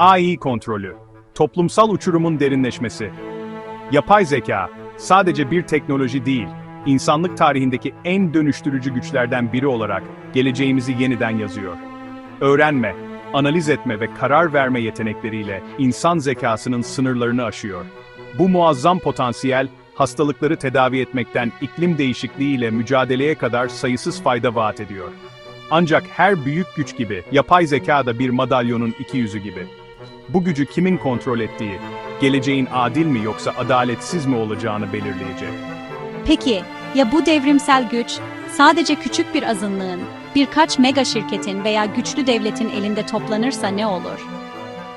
AI kontrolü, toplumsal uçurumun derinleşmesi. Yapay zeka, sadece bir teknoloji değil, insanlık tarihindeki en dönüştürücü güçlerden biri olarak geleceğimizi yeniden yazıyor. Öğrenme, analiz etme ve karar verme yetenekleriyle insan zekasının sınırlarını aşıyor. Bu muazzam potansiyel, hastalıkları tedavi etmekten iklim değişikliğiyle mücadeleye kadar sayısız fayda vaat ediyor. Ancak her büyük güç gibi, yapay zeka da bir madalyonun iki yüzü gibi. Bu gücü kimin kontrol ettiği, geleceğin adil mi yoksa adaletsiz mi olacağını belirleyecek. Peki, ya bu devrimsel güç sadece küçük bir azınlığın, birkaç mega şirketin veya güçlü devletin elinde toplanırsa ne olur?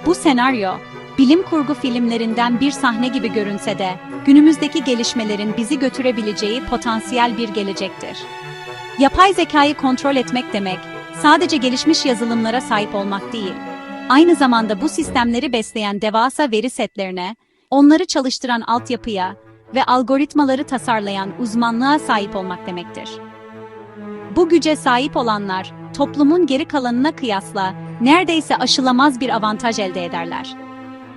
Bu senaryo, bilim kurgu filmlerinden bir sahne gibi görünse de, günümüzdeki gelişmelerin bizi götürebileceği potansiyel bir gelecektir. Yapay zekayı kontrol etmek demek, sadece gelişmiş yazılımlara sahip olmak değil, aynı zamanda bu sistemleri besleyen devasa veri setlerine, onları çalıştıran altyapıya ve algoritmaları tasarlayan uzmanlığa sahip olmak demektir. Bu güce sahip olanlar, toplumun geri kalanına kıyasla neredeyse aşılamaz bir avantaj elde ederler.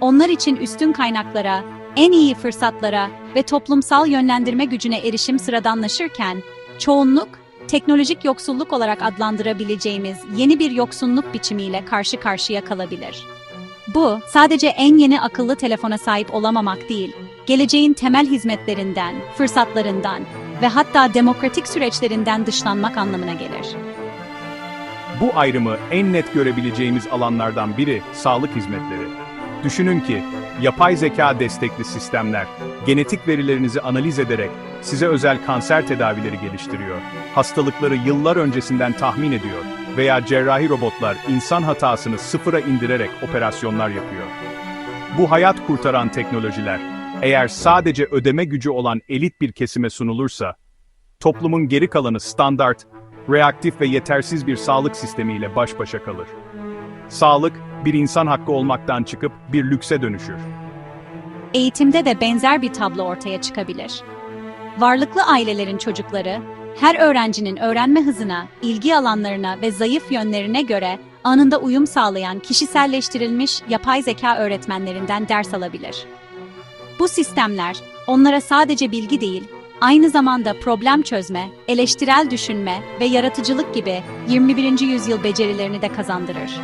Onlar için üstün kaynaklara, en iyi fırsatlara ve toplumsal yönlendirme gücüne erişim sıradanlaşırken, çoğunluk, teknolojik yoksulluk olarak adlandırabileceğimiz yeni bir yoksunluk biçimiyle karşı karşıya kalabilir. Bu, sadece en yeni akıllı telefona sahip olamamak değil, geleceğin temel hizmetlerinden, fırsatlarından ve hatta demokratik süreçlerinden dışlanmak anlamına gelir. Bu ayrımı en net görebileceğimiz alanlardan biri sağlık hizmetleri. Düşünün ki, yapay zeka destekli sistemler, genetik verilerinizi analiz ederek size özel kanser tedavileri geliştiriyor, hastalıkları yıllar öncesinden tahmin ediyor veya cerrahi robotlar insan hatasını sıfıra indirerek operasyonlar yapıyor. Bu hayat kurtaran teknolojiler, eğer sadece ödeme gücü olan elit bir kesime sunulursa, toplumun geri kalanı standart, reaktif ve yetersiz bir sağlık sistemiyle baş başa kalır. Sağlık, bir insan hakkı olmaktan çıkıp bir lükse dönüşür. Eğitimde de benzer bir tablo ortaya çıkabilir. Varlıklı ailelerin çocukları, her öğrencinin öğrenme hızına, ilgi alanlarına ve zayıf yönlerine göre anında uyum sağlayan kişiselleştirilmiş yapay zeka öğretmenlerinden ders alabilir. Bu sistemler onlara sadece bilgi değil, aynı zamanda problem çözme, eleştirel düşünme ve yaratıcılık gibi 21. yüzyıl becerilerini de kazandırır.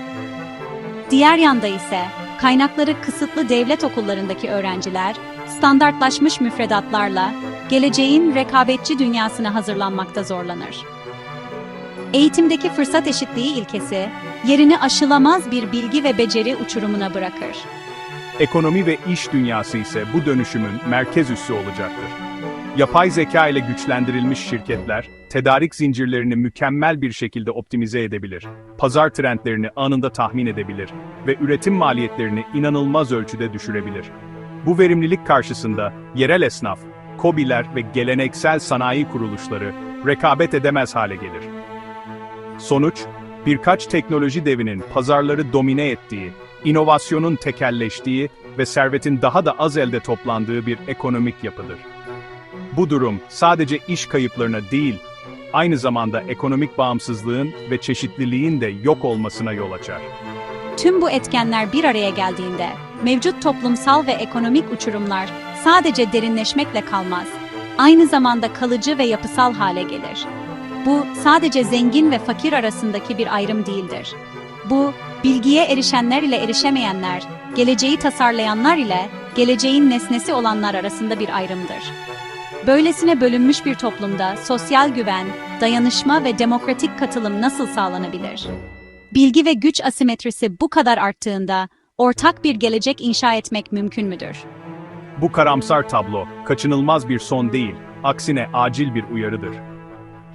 Diğer yanda ise kaynakları kısıtlı devlet okullarındaki öğrenciler standartlaşmış müfredatlarla geleceğin rekabetçi dünyasına hazırlanmakta zorlanır. Eğitimdeki fırsat eşitliği ilkesi yerini aşılamaz bir bilgi ve beceri uçurumuna bırakır. Ekonomi ve iş dünyası ise bu dönüşümün merkez üssü olacaktır. Yapay zeka ile güçlendirilmiş şirketler, tedarik zincirlerini mükemmel bir şekilde optimize edebilir, pazar trendlerini anında tahmin edebilir ve üretim maliyetlerini inanılmaz ölçüde düşürebilir. Bu verimlilik karşısında yerel esnaf, KOBİ'ler ve geleneksel sanayi kuruluşları rekabet edemez hale gelir. Sonuç, birkaç teknoloji devinin pazarları domine ettiği, inovasyonun tekelleştiği ve servetin daha da az elde toplandığı bir ekonomik yapıdır. Bu durum sadece iş kayıplarına değil, aynı zamanda ekonomik bağımsızlığın ve çeşitliliğin de yok olmasına yol açar. Tüm bu etkenler bir araya geldiğinde mevcut toplumsal ve ekonomik uçurumlar sadece derinleşmekle kalmaz. Aynı zamanda kalıcı ve yapısal hale gelir. Bu sadece zengin ve fakir arasındaki bir ayrım değildir. Bu bilgiye erişenler ile erişemeyenler, geleceği tasarlayanlar ile geleceğin nesnesi olanlar arasında bir ayrımdır. Böylesine bölünmüş bir toplumda sosyal güven, dayanışma ve demokratik katılım nasıl sağlanabilir? Bilgi ve güç asimetrisi bu kadar arttığında ortak bir gelecek inşa etmek mümkün müdür? Bu karamsar tablo, kaçınılmaz bir son değil, aksine acil bir uyarıdır.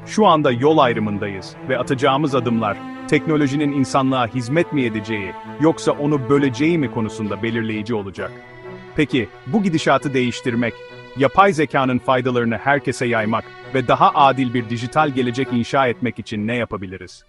Şu anda yol ayrımındayız ve atacağımız adımlar, teknolojinin insanlığa hizmet mi edeceği, yoksa onu böleceği mi konusunda belirleyici olacak. Peki, bu gidişatı değiştirmek, yapay zekanın faydalarını herkese yaymak ve daha adil bir dijital gelecek inşa etmek için ne yapabiliriz?